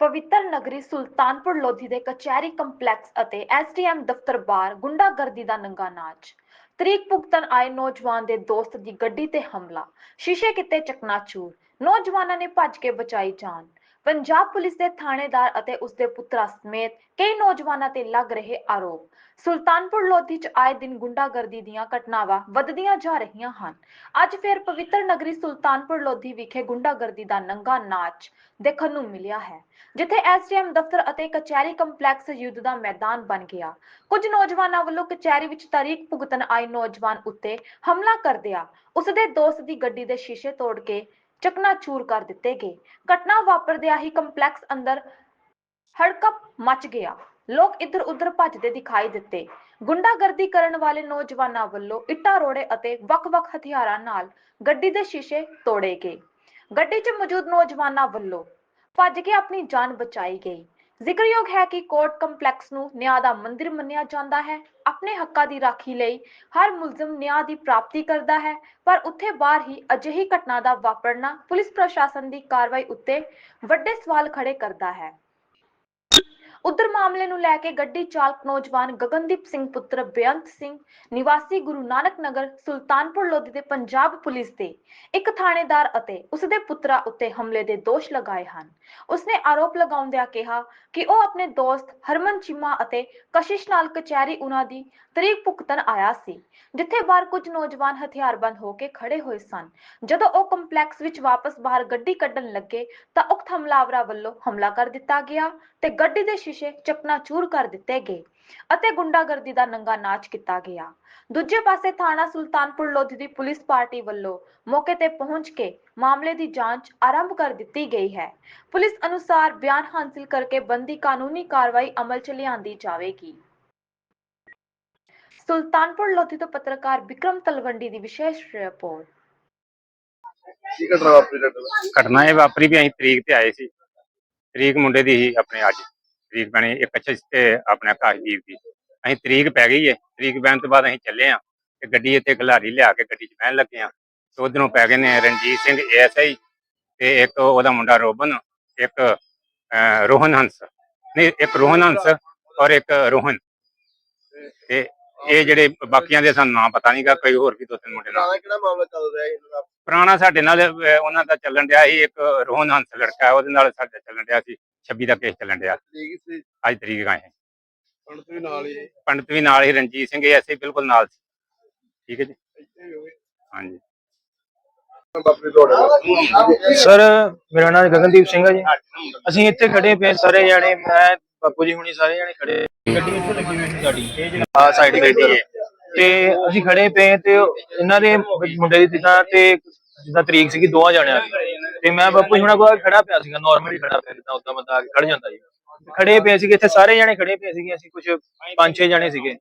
ਪਵਿੱਤਰ ਨਗਰੀ ਸੁਲਤਾਨਪੁਰ ਲੋਧੀ ਦੇ ਕਚਹਿਰੀ ਕੰਪਲੈਕਸ ਅਤੇ ਐਸਡੀਐਮ ਦਫ਼ਤਰ ਬਾਹਰ ਗੁੰਡਾਗਰਦੀ ਦਾ ਨੰਗਾ ਨਾਚ। ਤਰੀਕ ਭੁਗਤਣ ਆਏ ਨੌਜਵਾਨ ਦੇ ਦੋਸਤ ਦੀ ਗੱਡੀ ਤੇ ਹਮਲਾ, ਸ਼ੀਸ਼ੇ ਕਿਤੇ ਚਕਨਾਚੂਰ। ਨੌਜਵਾਨਾਂ ਨੇ ਭੱਜ ਕੇ ਬਚਾਈ ਜਾਨ। ਪੰਜਾਬ ਪੁਲਿਸ ਦੇ ਥਾਣੇਦਾਰ ਅਤੇ ਉਸਦੇ ਪੁੱਤਰਾ ਸਮੇਤ ਕਈ ਨੌਜਵਾਨਾਂ ਤੇ ਲੱਗ ਰਹੇ ਆਰੋਪ। ਸੁਲਤਾਨਪੁਰ ਲੋਧੀ 'ਚ ਆਏ ਦਿਨ ਗੁੰਡਾਗਰਦੀ ਦੀਆਂ ਘਟਨਾਵਾਂ ਵੱਧਦੀਆਂ ਜਾ ਰਹੀਆਂ ਹਨ। ਅੱਜ ਫਿਰ ਪਵਿੱਤਰ ਨਗਰੀ ਸੁਲਤਾਨਪੁਰ ਲੋਧੀ ਵਿਖੇ ਗੁੰਡਾਗਰਦੀ ਦਾ ਨੰਗਾ ਨਾਚ ਦੇਖਣ ਨੂੰ ਮਿਲਿਆ ਹੈ, ਜਿੱਥੇ ਐਸਡੀਐਮ ਦਫ਼ਤਰ ਅਤੇ ਕਚਹਿਰੀ ਕੰਪਲੈਕਸ ਯੁੱਧ ਦਾ ਮੈਦਾਨ ਬਣ ਗਿਆ। ਕੁਝ ਨੌਜਵਾਨਾਂ ਵੱਲੋਂ ਕਚਹਿਰੀ ਵਿੱਚ ਤਾਰੀਖ ਭੁਗਤਣ ਆਏ ਨੌਜਵਾਨ ਉੱਤੇ ਹਮਲਾ ਕਰਦਿਆਂ ਉਸਦੇ ਦੋਸਤ ਦੀ ਗੱਡੀ ਦੇ ਸ਼ੀਸ਼ੇ ਤੋੜ ਕੇ ਚਕਨਾਚੂਰ ਕਰ ਦਿੱਤੇ ਗਏ। ਘਟਨਾ ਵਾਪਰਦਿਆਂ ਹੀ ਕੰਪਲੈਕਸ ਅੰਦਰ ਹੜਕੰਪ ਮਚ ਗਿਆ। ਲੋਕ ਇੱਧਰ ਉੱਧਰ ਭੱਜਦੇ ਦਿਖਾਈ ਦਿੱਤੇ। ਗੁੰਡਾਗਰਦੀ ਕਰਨ ਵਾਲੇ ਨੌਜਵਾਨਾਂ ਵੱਲੋਂ ਇੱਟਾਂ, ਰੋੜੇ ਅਤੇ ਵੱਖ-ਵੱਖ ਹਥਿਆਰਾਂ ਨਾਲ ਗੱਡੀ ਦੇ ਸ਼ੀਸ਼ੇ ਤੋੜੇ ਗਏ। ਗੱਡੀ 'ਚ ਮੌਜੂਦ ਨੌਜਵਾਨਾਂ ਵੱਲੋਂ ਭੱਜ ਕੇ ਆਪਣੀ ਜਾਨ ਬਚਾਈ ਗਈ। ਜ਼ਿਕਰਯੋਗ ਹੈ ਕਿ ਕੋਰਟ ਕੰਪਲੈਕਸ ਨੂੰ ਨਿਆਂ ਦਾ ਮੰਦਿਰ ਮੰਨਿਆ ਜਾਂਦਾ ਹੈ। ਆਪਣੇ ਹੱਕਾਂ ਦੀ ਰਾਖੀ ਲਈ ਹਰ ਮੁਲਜ਼ਮ ਨਿਆਂ ਦੀ ਪ੍ਰਾਪਤੀ ਕਰਦਾ ਹੈ, ਪਰ ਉੱਥੇ ਬਾਹਰ ਹੀ ਅਜਿਹੀ ਘਟਨਾ ਦਾ ਵਾਪਰਨਾ ਪੁਲਿਸ ਪ੍ਰਸ਼ਾਸਨ ਦੀ ਕਾਰਵਾਈ ਉੱਤੇ ਵੱਡੇ ਸਵਾਲ ਖੜੇ ਕਰਦਾ ਹੈ। ਉਧਰ ਮਾਮਲੇ ਨੂੰ ਲੈ ਕੇ ਗੱਡੀ ਚਾਲਕ ਨੌਜਵਾਨ ਗਗਨਦੀਪ ਸਿੰਘ, ਪੁੱਤਰ ਬੇਅੰਤ ਸਿੰਘ, ਨਿਵਾਸੀ ਗੁਰੂ ਨਾਨਕ ਨਗਰ, ਸੁਲਤਾਨਪੁਰ ਲੋਧੀ ਦੇ ਪੰਜਾਬ ਪੁਲਿਸ ਦੇ ਇੱਕ ਥਾਣੇਦਾਰ ਅਤੇ ਉਸਦੇ ਪੁੱਤਰਾ ਉੱਤੇ ਹਮਲੇ ਦੇ ਦੋਸ਼ ਲਗਾਏ ਹਨ। ਉਸਨੇ ਆਰੋਪ ਲਗਾਉਂਦਿਆਂ ਕਿਹਾ ਕਿ ਉਹ ਆਪਣੇ ਦੋਸਤ ਹਰਮਨ ਚੀਮਾ ਅਤੇ ਕਸ਼ਿਸ਼ ਨਾਲ ਕਚਹਿਰੀ ਉਹਨਾਂ ਦੀ ਤਰੀਕ ਭੁਗਤਣ ਆਇਆ ਸੀ, ਜਿੱਥੇ ਬਾਹਰ ਕੁਝ ਨੌਜਵਾਨ ਹਥਿਆਰਬੰਦ ਹੋ ਕੇ ਖੜੇ ਹੋਏ ਸਨ। ਜਦੋਂ ਉਹ ਕੰਪਲੈਕਸ ਵਿੱਚ ਵਾਪਸ ਬਾਹਰ ਗੱਡੀ ਕੱਢਣ ਲੱਗੇ ਤਾਂ ਉਕਤ ਹਮਲਾਵਰਾਂ ਵੱਲੋਂ ਹਮਲਾ ਕਰ ਦਿੱਤਾ ਗਿਆ ਤੇ ਗੱਡੀ ਦੇ ਸ਼ੀਸ਼ੇ ਚਕਨਾਚੂਰ ਕਰ ਦਿੱਤੇ ਗਏ ਅਤੇ ਗੁੰਡਾਗਰਦੀ ਦਾ ਨੰਗਾ ਨਾਚ ਕੀਤਾ ਗਿਆ। ਦੂਜੇ ਪਾਸੇ ਥਾਣਾ ਸੁਲਤਾਨਪੁਰ ਲੋਧੀ ਦੀ ਪੁਲਿਸ ਪਾਰਟੀ ਵੱਲੋਂ ਮੌਕੇ ਤੇ ਪਹੁੰਚ ਕੇ ਮਾਮਲੇ ਦੀ ਜਾਂਚ ਆਰੰਭ ਕਰ ਦਿੱਤੀ ਗਈ ਹੈ। ਪੁਲਿਸ ਅਨੁਸਾਰ ਬਿਆਨ ਹਾਸਲ ਕਰਕੇ ਬੰਦੀ ਕਾਨੂੰਨੀ ਕਾਰਵਾਈ ਅਮਲ 'ਚ ਲਿਆਂਦੀ ਜਾਵੇਗੀ। ਸੁਲਤਾਨਪੁਰ ਲੋਧੀ ਤੋਂ ਪੱਤਰਕਾਰ ਵਿਕਰਮ ਤਲਵੰਡੀ ਦੀ ਵਿਸ਼ੇਸ਼ ਰਿਪੋਰਟ। ਕੀ ਘਟਨਾ ਵਾਪਰੀ ਘਟਨਾ ਇਹ ਵਾਪਰੀ ਵੀ ਅਸੀਂ ਤਰੀਕ ਤੇ ਆਏ ਸੀ। ਤਰੀਕ ਮੁੰਡੇ ਦੀ ਸੀ ਆਪਣੇ ਅੱਜ। ਤਰੀਕ ਬਣੀ ਇੱਕ ਅੱਛਾ ਤੇ ਆਪਣੇ ਕਾਸ਼ਦੀਪ ਦੀ। ਅਸੀਂ ਤਰੀਕ ਪੈ ਗਈ ਏ ਤਰੀਕ ਪੈਣ ਤੋਂ ਬਾਅਦ ਅਸੀਂ ਚੱਲੇ ਆ ਤੇ ਗੱਡੀ ਇੱਥੇ ਖਿਲਾਰੀ ਲਿਆ ਕੇ ਗੱਡੀ 'ਚ ਬਹਿਣ ਲੱਗੇ ਆ। ਤੇ ਉਧਰੋਂ ਪੈ ਗਏ ਨੇ ਰਣਜੀਤ ਸਿੰਘ ਐਸਆਈ ਤੇ ਇੱਕ ਉਹਦਾ ਮੁੰਡਾ ਰੋਬਨ ਇੱਕ ਰੋਹਨ ਹੰਸ। ਨਹੀਂ ਇੱਕ ਰੋਹਨ ਹੰਸ ਔਰ ਇੱਕ ਰੋਹਨ। ਤੇ ਇਹ ਜਿਹੜੇ ਬਾਕੀਆਂ ਦੇ ਸਾਨੂੰ ਨਾਂ ਪਤਾ ਨਹੀਂਗਾ ਕੋਈ ਹੋਰ ਵੀ ਦੋ ਤਿੰਨ ਮੁੰਡੇ ਨਾਲ ਕਿਹੜਾ ਮਾਮਲਾ ਚੱਲ ਰਿਹਾ ਇਹਨਾਂ ਦਾ? ਪੁਰਾਣਾ ਸਾਡੇ ਨਾਲ ਉਹਨਾਂ ਦਾ ਚੱਲਣ ਡਿਆ ਸੀ ਇੱਕ ਰੋਹਨ ਹੰਸ ਲੜਕਾ ਉਹਦੇ ਨਾਲ ਸਾਡਾ ਚੱਲਣ ਡਿਆ ਸੀ। 26 ਦਾ ਕੇਸ ਚੱਲਣ ਡਿਆ। ਸੀ। ਅੱਜ ਤਰੀਕ ਆਏ ਪੰਡਤ ਵੀ ਨਾਲ ਹੀ ਹੈ। ਪੰਡਤ ਵੀ ਨਾਲ ਹੀ ਰਣਜੀਤ ਸਿੰਘ ਐਸੇ ਬਿਲਕੁਲ ਨਾਲ ਸੀ। ਠੀਕ ਹੈ ਜੀ? ਇੱਥੇ ਵੀ ਹੋਵੇ ਹਾਂਜੀ। ਤੁਹਾਡੇ ਸਰ ਮੇਰਾ ਨਾਮ ਗਗਨਦੀਪ ਸਿੰਘ ਹੈ ਜੀ। ਅਸੀਂ ਇੱਥੇ ਖੜੇ ਪਏ ਸਾਰੇ ਜਾਣੇ ਮੈਂ ਬਾਪੂ ਜੀ ਹੁਣੀ ਸਾਰੇ ਜਾਣੇ ਖੜੇ। ਗੱਡੀ ਇੱਥੇ ਲੱਗੀ ਹੋਈ ਸੀ ਸਾਡੀ। ਇਹ ਜਿਹੜਾ ਆ ਸਾਈਡ ਤੇ ਤੇ ਅਸੀਂ ਖੜੇ ਪਏ ਤੇ ਇਹਨਾਂ ਦੇ ਮੁੰਡੇ ਦੀ ਜਿੱਦਾਂ ਤੇ ਜਿੱਦਾਂ ਤਰੀਕ ਸੀਗੀ ਦੋਹਾਂ ਜਾਣਿਆਂ ਦੀ। ਤੇ ਮੈਂ ਬਾਪੂ ਜੀ ਹੁਣਾਂ ਕੋਲ ਖੜਾ ਪਿਆ ਸੀਗਾ ਨਾਰਮਲੀ ਖੜਾ ਪਿਆ ਜਿੱਦਾਂ ਉਦਾਂ ਬੰਦਾ ਆ ਕੇ ਖੜ ਜਾਂਦਾ ਜੀ ਖੜੇ ਪਏ ਸੀਗੇ, ਇੱਥੇ ਸਾਰੇ ਜਾਣੇ ਖੜੇ ਪਏ ਸੀਗੇ, ਅਸੀਂ ਕੁਝ ਪੰਜ ਛੇ ਜਾਣੇ ਸੀਗੇ।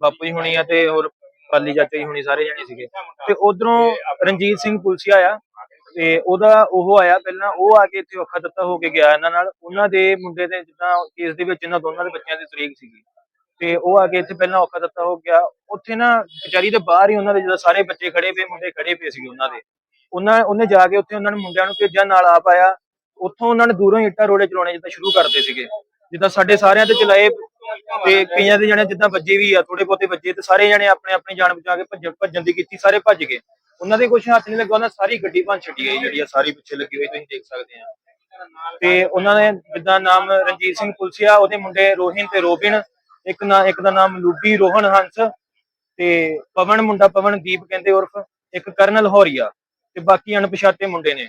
ਬਾਪੂ ਜੀ ਹੁਣੀ ਆ ਤੇ ਹੋਰ ਪਾਲੀ ਚਾਚਾ ਜੀ ਹੁਣੀ ਸਾਰੇ ਜਾਣੇ ਸੀਗੇ। ਤੇ ਉਧਰੋਂ ਰਣਜੀਤ ਸਿੰਘ ਪੁਲਸੀਆ ਆ ਤੇ ਉਹਦਾ ਉਹ ਆਇਆ, ਪਹਿਲਾਂ ਉਹ ਆ ਕੇ ਇੱਥੇ ਔਖਾ ਦਿੱਤਾ ਹੋ ਕੇ ਗਿਆ ਇਹਨਾਂ ਨਾਲ। ਉਹਨਾਂ ਦੇ ਮੁੰਡੇ ਦੇ ਜਿੱਦਾਂ ਕੇਸ ਦੇ ਵਿੱਚ ਇਹਨਾਂ ਦੋਨਾਂ ਦੇ ਬੱਚਿਆਂ ਦੀ ਤਰੀਕ ਸੀਗੀ। ਤੇ ਉਹ ਆ ਕੇ ਇੱਥੇ ਪਹਿਲਾਂ ਔਖਾ ਦਿੱਤਾ ਹੋ ਗਿਆ। ਉੱਥੇ ਨਾ ਕਚਹਿਰੀ ਦੇ ਬਾਹਰ ਹੀ ਉਹਨਾਂ ਦੇ ਜਦੋਂ ਸਾਰੇ ਬੱਚੇ ਖੜੇ ਪਏ, ਮੁੰਡੇ ਖੜੇ ਪਏ ਸੀਗੇ ਉਹਨਾਂ ਦੇ। ਉਹਨਾਂ, ਉਹਨੇ ਜਾ ਕੇ ਉੱਥੇ ਉਹਨਾਂ ਨੇ ਮੁੰਡਿਆਂ ਨੂੰ ਭੇਜਿਆ, ਨਾਲ ਆਪ ਆਇਆ। ਉੱਥੋਂ ਉਹਨਾਂ ਨੇ ਦੂਰੋਂ ਹੀ ਇੱਟਾਂ ਰੋੜੇ ਚਲਾਉਣੇ ਜਿੱਦਾਂ ਸ਼ੁਰੂ ਕਰਦੇ ਸੀਗੇ। ਜਿੱਦਾਂ ਸਾਡੇ ਸਾਰਿਆਂ ਤੇ ਚਲਾਏ ਤੇ ਕਈਆਂ ਦੇ ਜਣੇ ਜਿੱਦਾਂ ਵੱਜੇ ਵੀ ਆ ਥੋੜੇ ਬਹੁਤੇ ਵੱਜੇ ਤੇ ਸਾਰੇ ਜਣੇ ਆਪਣੇ, ਆਪਣੀ ਜਾਨ ਬਚਾ ਕੇ ਭੱਜ, ਭੱਜਣ ਦੀ ਕੀਤੀ, ਸਾਰੇ ਭੱਜ ਗਏ। ਉਹਨਾਂ ਦੇ ਕੁਝ ਹੱਥ ਨਹੀਂ ਲੱਗਾ, ਉਹਨਾਂ ਸਾਰੀ ਗੱਡੀ ਭੰਨ ਛੱਡੀ ਗਈ ਜਿਹੜੀ ਆ, ਸਾਰੀ ਪਿੱਛੇ ਲੱਗੀ ਹੋਈ, ਤੁਸੀਂ ਦੇਖ ਸਕਦੇ ਆ। ਤੇ ਉਹਨਾਂ ਨੇ ਜਿੱਦਾਂ ਨਾਮ ਰਣਜੀਤ ਸਿੰਘ ਪੁਲਸੀਆ, ਉਹਦੇ ਮੁੰਡੇ ਰੋਹਿਨ ਤੇ ਰੋਬਿਨ, ਇੱਕ ਨਾ, ਇੱਕ ਦਾ ਨਾਮ ਲੂਬੀ ਰੋਹਨ ਹੰਸ ਤੇ ਪਵਨ, ਮੁੰਡਾ ਪਵਨਦੀਪ ਕਹਿੰਦੇ ਉਰਫ, ਇੱਕ ਕਰਨਲ ਹੌਰੀਆ। ਤੇ ਬਾਕੀ ਅਣਪਛਾਤੇ ਮੁੰਡੇ ਨੇ।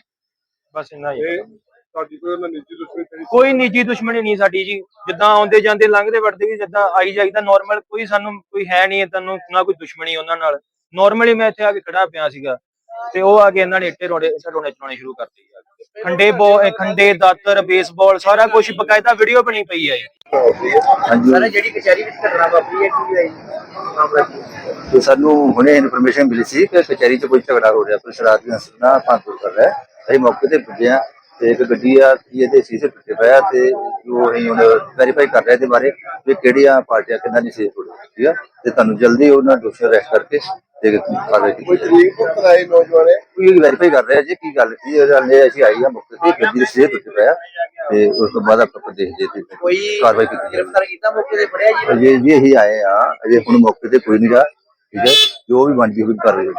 ਬਸ ਇੰਨਾ ਹੀ। ਤੁਹਾਡੀ ਕੋਈ ਉਹਨਾਂ ਨਿੱਜੀ ਦੁਸ਼ਮਣੀ ਤੇ ਨਹੀਂ ਸੀ? ਕੋਈ ਨਿੱਜੀ ਦੁਸ਼ਮਣੀ ਨਹੀਂ ਸਾਡੀ ਜੀ। ਜਿੱਦਾਂ ਆਉਂਦੇ ਜਾਂਦੇ ਲੰਘਦੇ ਵੜਦੇ ਵੀ ਜਿੱਦਾਂ ਆਈ ਜਾਈਦਾ ਨਾਰਮਲ ਕੋਈ ਸਾਨੂੰ ਕੋਈ ਹੈ ਨਹੀਂ ਤੁਹਾਨੂੰ ਨਾ ਕੋਈ ਦੁਸ਼ਮਣੀ ਉਹਨਾਂ ਨਾਲ। ਨਾਰਮਲੀ ਮੈਂ ਇੱਥੇ ਆ ਕੇ ਖੜਾ ਪਿਆ ਸੀਗਾ। ਤੇ ਉਹ ਆ ਕੇ ਇਹਨਾਂ ਨੇ ਇੱਟੇ ਰੋੜੇ ਇੱਟੇ ਰੋੜੇ ਚਲਾਉਣੇ ਸ਼ੁਰੂ ਕਰਤੇ ਖੰਡੇ ਬੋ ਖੰਡੇ ਦਾਤਰ ਬੇਸਬਾਲ ਸਾਰਾ ਕੁਝ ਬਕਾਇਦਾ ਵੀਡੀਓ ਬਣੀ ਪਈ ਹੈ ਜੀ ਸਰ ਜਿਹੜੀ ਕਚਹਿਰੀ ਵਿੱਚ ਘਟਨਾ ਵਾਪਰੀ ਹੈ ਕੀ ਮਾਮਲਾ ਹੈ? ਤੇ ਸਾਨੂੰ ਹੁਣੇ ਇਨਫੋਰਮੇਸ਼ਨ ਮਿਲੀ ਸੀ ਕਿ ਕਚਹਿਰੀ 'ਚ ਕੋਈ ਝਗੜਾ ਹੋ ਰਿਹਾ ਕੋਈ ਸ਼ਰਾਰਤੀ ਅਨਸਰ ਨਾ ਭਾਂਤੁਰ ਕਰ ਰਿਹਾ ਹੈ। ਅਸੀਂ ਮੌਕੇ ਤੇ ਪੁੱਜੇ ਤੇ ਇੱਕ ਗੱਡੀ ਆ ਕਿ ਇਹਦੇ ਸ਼ੀਸ਼ੇ ਟੁੱਟੇ ਪਏ ਆ ਤੇ ਉਹ ਅਸੀਂ ਹੁਣ ਵੈਰੀਫਾਈ ਕਰ ਰਹੇ ਇਹਦੇ ਬਾਰੇ ਵੀ ਕਿਹੜੀਆਂ ਪਾਰਟੀਆਂ ਕਿੰਨਾ ਦੀ ਸੇਫ ਹੋਣੀ ਠੀਕ ਆ? ਤੇ ਤੁਹਾਨੂੰ ਜਲਦੀ ਉਹਨਾਂ ਦੋਸ਼ੀਆਂ ਅਰੈਸਟ ਕਰਕੇ ਤੇ ਕਾਰਵਾਈ ਕੀਤੀ ਕੋਈ ਜਾਏਗੀ ਨੌਜਵਾਨ? ਹੈ ਕੋਈ ਵੈਰੀਫਾਈ ਕਰ ਰਿਹਾ ਜੀ ਕੀ ਗੱਲ ਇਹ ਗੱਲ ਇਹ ਅਸੀਂ ਆਈ ਆ ਮੌਕੇ ਤੇ ਗੱਡੀ ਦੇ ਸ਼ੀਸ਼ੇ ਟੁੱਟੇ ਪਏ ਆ ਤੇ ਉਸ ਤੋਂ ਬਾਅਦ ਆਪਾਂ ਦੇਖਦੇ ਤੇ ਕੋਈ ਕਾਰਵਾਈ ਕੀਤੀ ਗ੍ਰਿਫਤਾਰ ਕੀਤਾ ਮੌਕੇ ਤੇ ਫੜਿਆ ਜੀ? ਅਜੇ ਜੀ ਇਹੀ ਆਏ ਆ ਅਜੇ ਹੁਣ ਮੌਕੇ ਤੇ ਕੋਈ ਨਹੀਂ ਗਾ ਠੀਕ ਹੈ ਜੋ ਵੀ ਬਣਦੀ ਹੋਈ ਕਰ ਰਹੇ ਹੋ।